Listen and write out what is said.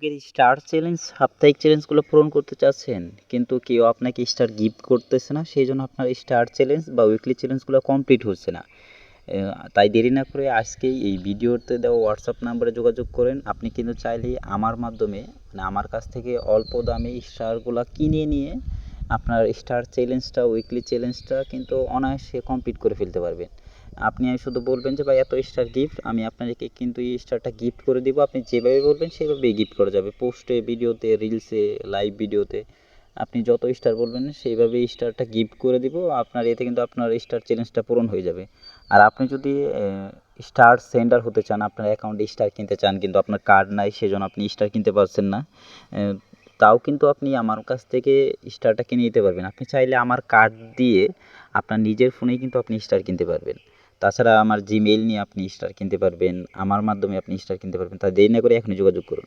ফেসবুকের star challenge সাপ্তাহিক চ্যালেঞ্জগুলো পূরণ করতে চাচ্ছেন, কিন্তু কেউ আপনাকে স্টার গিফট করতেছে না সেই জন্য আপনার স্টার চ্যালেঞ্জ বা উইকলি চ্যালেঞ্জগুলো কমপ্লিট হচ্ছে না। তাই দেরি না করে আজকেই এই ভিডিওতে দেওয়া হোয়াটসঅ্যাপ নাম্বারে যোগাযোগ করেন। আপনি কিন্তু চাইলেই আমার মাধ্যমে মানে আমার কাছ থেকে অল্প দামে স্টারগুলো কিনে নিয়ে আপনার স্টার চ্যালেঞ্জটা উইকলি চ্যালেঞ্জটা কিন্তু অনায়াসে কমপ্লিট করে ফেলতে পারবেন। আপনি শুধু বলবেন যে, ভাই, এত স্টার গিফট আমি আপনাকে কিন্তু এই স্টারটা গিফট করে দিব। আপনি যেভাবে বলবেন, সেভাবেই গিফট করা যাবে। পোস্টে ভিডিওতে রিলসে লাইভ ভিডিওতে আপনি যত স্টার বলবেন, সেইভাবেই স্টারটা গিফট করে দিব। আপনার এতে কিন্তু আপনার স্টার চ্যালেঞ্জটা পূরণ হয়ে যাবে। আর আপনি যদি স্টার সেন্ডার হতে চান, আপনার অ্যাকাউন্টে স্টার কিনতে চান, কিন্তু আপনার কার্ড নাই, সেজন্য আপনি স্টার কিনতে পারছেন না তাও কিন্তু আপনি আমার কাছ থেকে স্টারটা কিনে নিতে পারবেন। আপনি চাইলে আমার কার্ড দিয়ে আপনার নিজের ফোনেই কিন্তু আপনি স্টার কিনতে পারবেন। তাছাড়া আমার জিমেইল নিয়ে আপনি স্টার কিনতে পারবেন, আমার মাধ্যমে আপনি স্টার কিনতে পারবেন তাই দেরি না করে এখনই যোগাযোগ করুন।